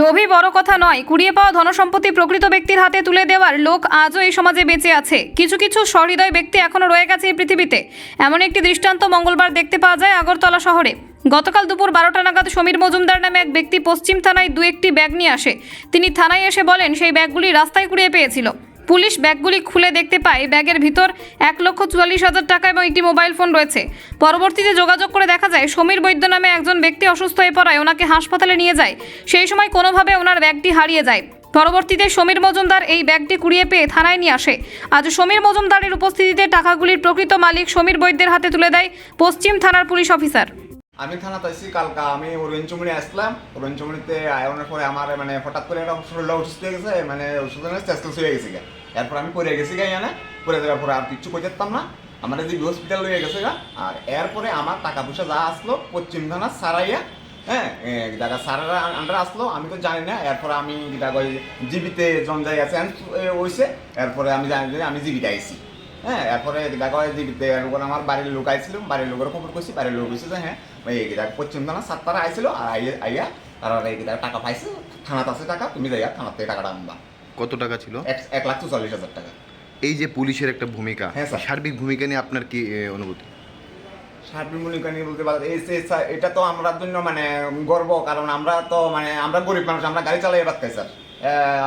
লোভই বড় কথা নয়। কুড়িয়ে পাওয়া ধনসম্পত্তি প্রকৃত ব্যক্তির হাতে তুলে দেওয়ার লোক আজও এই সমাজে বেঁচে আছে। কিছু কিছু সহৃদয় ব্যক্তি এখনও রয়ে গেছে এই পৃথিবীতে। এমন একটি দৃষ্টান্ত মঙ্গলবার দেখতে পাওয়া যায় আগরতলা শহরে। গতকাল দুপুর বারোটা নাগাদ সমীর মজুমদার নামে এক ব্যক্তি পশ্চিম থানায় দু একটি ব্যাগ নিয়ে আসে। তিনি থানায় এসে বলেন, সেই ব্যাগগুলি রাস্তায় কুড়িয়ে পেয়েছিল। পুলিশ ব্যাগগুলি খুলে দেখতে পায়। ব্যাগের ভিতর এক লক্ষ চুয়াল্লিশ হাজার টাকা এবং একটি মোবাইল ফোন রয়েছে। পরবর্তীতে যোগাযোগ করে দেখা যায়, সমীর বৈদ্য নামে একজন ব্যক্তি অসুস্থ হয়ে পড়ায় ওনাকে হাসপাতালে নিয়ে যায়। সেই সময় কোনোভাবে ওনার ব্যাগটি হারিয়ে যায়। পরবর্তীতে সমীর মজুমদার এই ব্যাগটি কুড়িয়ে পেয়ে থানায় নিয়ে আসে। আজ সমীর মজুমদারের উপস্থিতিতে টাকাগুলির প্রকৃত মালিক সমীর বৈদ্যের হাতে তুলে দেয় পশ্চিম থানার পুলিশ অফিসার। আমি থানাতে আসছি কালকা আমি ওরেঞ্চমুড়ি আসলাম। ওরেঞ্চমুড়িতে আয়নের পরে আমার মানে হঠাৎ করে একটা শরীরটা হয়ে গেছে মানে ওষুধ চেষ্টা হয়ে গেছে গা। এরপর আমি পড়ে গেছি গা ইয়ানে পড়ে যাওয়ার পরে আর কিচ্ছু করতে পারতাম না। আমার যে হসপিটাল হয়ে গেছে গা, আর এরপরে আমার টাকা পয়সা যা আসলো পশ্চিম থানা সারাইয়া হ্যাঁ জায়গা সারারা আন্ডার আসলো, আমি তো জানি না। এরপরে আমি যেটা কই জীবিতে জঞ্জাই আছে হয়েছে এরপরে আমি জানি যে আমি জীবিতে আইছি। হ্যাঁ এরপরে দেখা হয় জীবিতে, এরপর আমার বাড়ির লোক আইছিল, বাড়ির লোকের খবর করছি বাড়ির লোক কইছে যে হ্যাঁ এই দেখ পশ্চিম থানা সাতটারা আইছিল আর আইয়া তারা এই দেখ টাকা পাইছে থানাতে আছে টাকা তুমি যাইয়া থানার থেকে টাকাটা আনবা। কত টাকা ছিল? এক লাখ চল্লিশ হাজার টাকা। এই যে পুলিশের একটা ভূমিকা হ্যাঁ। সার্বিক ভূমিকা নিয়ে আপনার কি অনুভূতি? সার্বিক মূল্যকা নিয়ে বলতে পারো এটা তো আমরা জন্য মানে গর্ব কারণ আমরা তো মানে আমরা গরিব মানুষ আমরা গাড়ি চালাই বাদ খাই স্যার।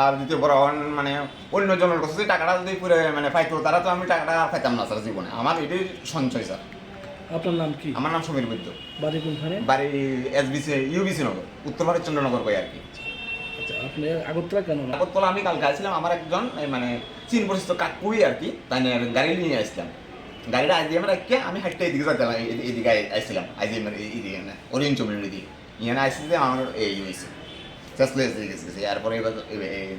আর দ্বিতীয় বড় মানে অন্য জনের কাছে টাকাটা যদি পুরো মানে পাইতো তারা তো আমি টাকাটা পাইতাম না স্যার জীবনে। আমার এটাই সঞ্চয় স্যার। আপনার নাম কি? আমার নাম সমীর বৈদ্য। বাড়ি কোনখানে? বাড়ি এসবিসি ইউবিসি নগর উত্তর ভারত চন্দ্রনগর কই আর কি। আচ্ছা আপনি আগরতলা কেন? আগরতলা আমি কাল গেছিলাম আমার একজন মানে চীন পরিচিত কাকুই আর কি তাই গাড়ি নিয়ে আসলাম গাড়িটা আজ আমরা রেখে আমি হাইটটা এদিকে এই- এদিকে আসছিলাম আজ আমার এইদিকে না ওরিয়েন্ট চমির দিকে। ইয়ানে আসছি যে আমার এই হয়েছে শেষ লয়ে গেছে এরপরে এবার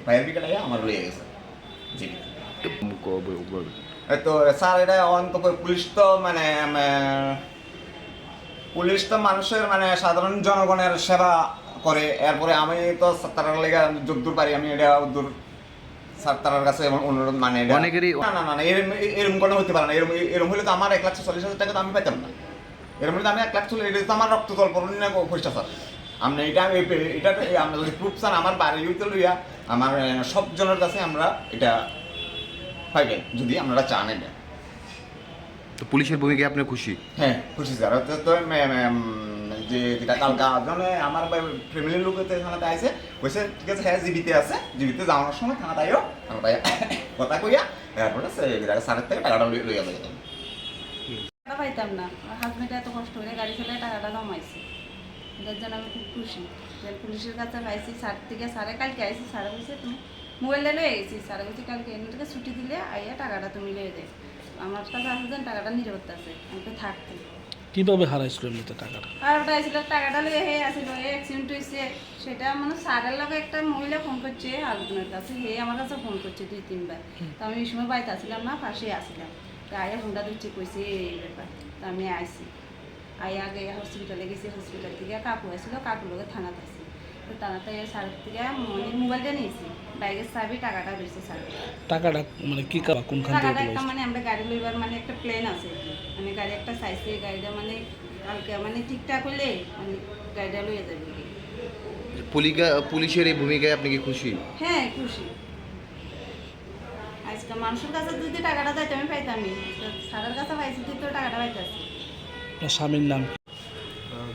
ফায়ার ব্রিগেড আইয়া আমার রয়ে গেছে জি তো ক- ব- ব- এই তো স্যার এটা অন্ত পুলিশ তো মানে পুলিশ তো মানুষের মানে সাধারণ জনগণের সেবা করে। এরপরে আমি তো তার লেগে যদ্দূর পারি আমি এটা দূর স্যার তার কাছে অনুরোধ মানে অনেকেরই- না না না এরম এরম কোনো হতে পারে না। এরম এরম হলে তো আমার এক লাখ চল্লিশ হাজার টাকা তো আমি পাইতাম না। এরম হলে আমি এক লাখ চল্লিশ এটা তো আমার রক্ত জল না পয়সা স্যার। আমরা এটা আমি এটা আমরা যদি প্রুফ চান আমার বাড়ি লইয়া আমার সব জনের কাছে আমরা এটা পাইবেন যদি আপনারা চান এটা তো পুলিশের ভূমিকায় আপনি খুশি? হ্যাঁ খুশি স্যার। তো যে যেটা কালকা জনে আমার ফ্যামিলির লোক থানাতে আইছে কইছে ঠিক আছে হ্যাঁ জীবিতে আছে। জীবিতে যাওয়ার সময় থানাতে আইও থানাতে কথা কইয়া তারপরে সে স্যারের থেকে টাকাটা লই- লইয়া যাবে টাকা পাইতাম না। হাজবেন্ড এত কষ্ট করে গাড়ি চালিয়ে টাকাটা জমাইছে। এটার জন্য আমি খুব খুশি। পুলিশের কাছে পাইছি স্যার থেকে স্যারে কালকে আইসি স্যারে বলছে তুমি মোবাইলটা লয়ে গেছি স্যারে বলছে কালকে এনে থেকে ছুটি দিলে আইয়া টাকাটা তুমি লয়ে যাই আমার কাছে যেন টাকাটা নিরাপত্তা আছে আমি তো থাকতে। কীভাবে হারাইছিল এমনিতে টাকাটা? আর ওটা আসলে টাকাটা লয়ে হে আসিল হে অ্যাক্সিডেন্ট হয়েছে সেটা মানে স্যারের লগে একটা মহিলা ফোন করছে হাজবেন্ডের কাছে হে আমার কাছে ফোন করছে দুই তিনবার। তো আমি এই সময় বাড়িতে আসছিলাম না পাশে আসছিলাম তো আয়া ফোনটা দিচ্ছে কইছে এই ব্যাপার। তো আমি আইসি আয়া আগে হসপিটালে গেছি হসপিটাল থেকে কাকু আসছিল কাকুর লগে থানাতে আসি তো থানাতে স্যারের থেকে মানে মোবাইলটা নিয়েছি। বাইকের চাবি টাকাটা রয়েছে স্যার টাকাটা মানে কি কা- কোনখান থেকে টাকাটা একটা মানে আমরা গাড়ি লইবার মানে একটা প্লেন আছে মানে গাড়ি একটা চাইছে গাড়িটা মানে কালকে মানে ঠিকঠাক হলে মানে গাড়িটা লইয়া যাবে। পুলিশের এই ভূমিকায় আপনি কি খুশি? হ্যাঁ খুশি। আজকে মানুষের কাছে যদি টাকাটা যাইতে আমি পাইতামই। সারের কাছে পাইছি তুই তো টাকাটা পাইতাছি। স্বামীর নাম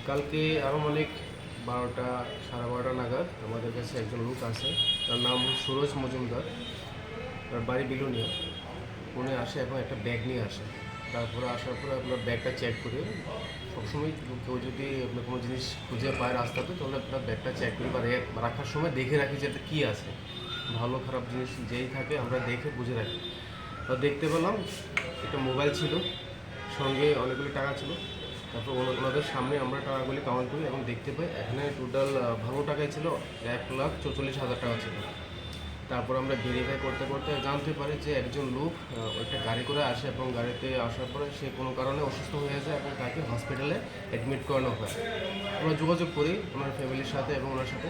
কালকে আনুমানিক বারোটা, সাড়ে বারোটা নাগাদ আমাদের কাছে একজন লোক আছে তার নাম সুরজ মজুমদার। তার বাড়ি বিলুনিয়া। উনি আসে এবং একটা ব্যাগ নিয়ে আসে। তারপরে আসার পরে আপনার ব্যাগটা চেক করে। সবসময় কেউ যদি আপনার কোনো জিনিস খুঁজে পায় রাস্তাতে তাহলে আপনার ব্যাগটা চেক করি বা রাখার সময় দেখে রাখি যে এটা কী আছে। ভালো, খারাপ জিনিস যেই থাকে আমরা দেখে বুঝে রাখি। তো দেখতে পেলাম, একটা মোবাইল ছিল। সঙ্গে অনেকগুলি টাকা ছিল। তারপর ওনা- ওনাদের সামনে আমরা টাকাগুলি কাউন্ট করি এবং দেখতে পাই এখানে টোটাল ভালো টাকাই ছিল এক লাখ চৌচল্লিশ হাজার টাকা ছিল। তারপর আমরা ভেরিফাই করতে করতে জানতে পারি যে একজন লোক একটা গাড়ি করে আসে এবং গাড়িতে আসার পরে সে কোনো কারণে অসুস্থ হয়ে যায় এবং তাকে হসপিটালে অ্যাডমিট করানো হয়। আমরা যোগাযোগ করি ওনার ফ্যামিলির সাথে এবং ওনার সাথে,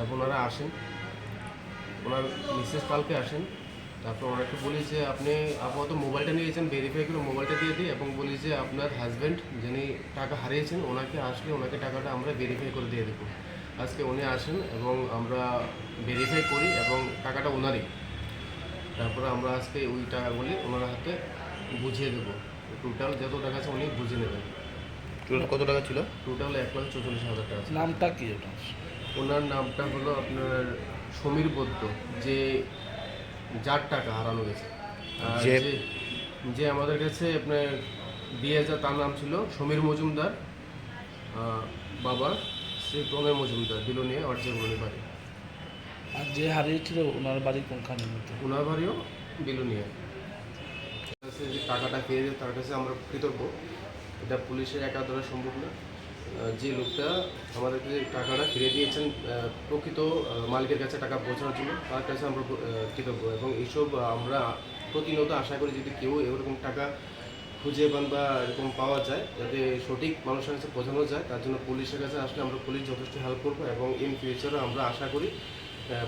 এবং ওনারা আসেন। ওনার মিসেস কালকে আসেন। তারপর ওনাকে বলি যে আপনি আপাতত মোবাইলটা নিয়েছেন ভেরিফাই করে মোবাইলটা দিয়ে দিই এবং বলি যে আপনার হাজব্যান্ড যিনি টাকা হারিয়েছেন ওনাকে আসলে ওনাকে টাকাটা আমরা ভেরিফাই করে দিয়ে দেবো। আজকে উনি আসেন এবং আমরা ভেরিফাই করি এবং টাকাটা ওনারই। তারপরে আমরা আজকে ওই টাকাগুলি ওনার হাতে বুঝিয়ে দেবো। টোটাল যত টাকা আছে উনি বুঝে নেবেন। টোটাল কত টাকা ছিল? টোটাল এক লাখ চৌচল্লিশ হাজার টাকা আছে। নামটা কি ওনার নামটা হলো আপনার সমীর বদ্য যে যার টাকা হারানো গেছে। যে- আমাদের কাছে আপনার দিয়ে যা তার নাম ছিল সমীর মজুমদার বাবা শ্রী প্রণয় মজুমদার বিলোনিয়া অর্জে বলনি বাড়ি। আর যে হারিয়েছিল ওনার বাড়ি কোনখানে? ওনার বাড়িও বিলোনিয়া। যে টাকাটা পেয়ে যায় তার কাছে আমরা কৃতজ্ঞ। এটা পুলিশের একা ধরা সম্ভব না। যে লোকটা আমাদেরকে টাকাটা ফিরে দিয়েছেন প্রকৃত মালিকের কাছে টাকা পৌঁছানোর জন্য তার কাছে আমরা কৃতজ্ঞ এবং এইসব আমরা প্রতিনিয়ত আশা করি যদি কেউ এরকম টাকা খুঁজে পান বা এরকম পাওয়া যায়, যাতে সঠিক মানুষের কাছে পৌঁছানো যায়, তার জন্য পুলিশের কাছে আসলে আমরা পুলিশ যথেষ্ট হেল্প করব এবং ইন ফিউচারও আমরা আশা করি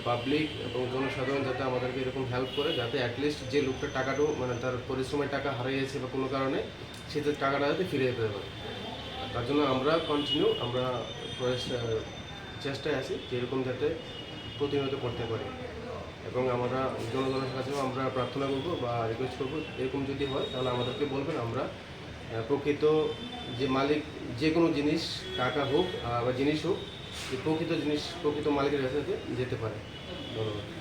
পাবলিক এবং জনসাধারণ যাতে আমাদেরকে এরকম হেল্প করে, যাতে অ্যাটলিস্ট যে লোকটা টাকাটাও মানে তার পরিশ্রমের টাকা হারিয়েছে বা কোনো কারণে, সে টাকাটা যাতে ফিরে যেতে পারে। তার জন্য আমরা কন্টিনিউ আমরা চেষ্টায় আছি যে এরকম যাতে প্রতিনিয়ত করতে পারি। এবং আমরা জনগণের কাছেও আমরা প্রার্থনা করব বা রিকোয়েস্ট করব, এরকম যদি হয় তাহলে আমাদেরকে বলবেন আমরা প্রকৃত যে মালিক, যে কোনো জিনিস, টাকা হোক বা জিনিস হোক প্রকৃত জিনিস, প্রকৃত মালিকের কাছে যেতে পারে। ধন্যবাদ।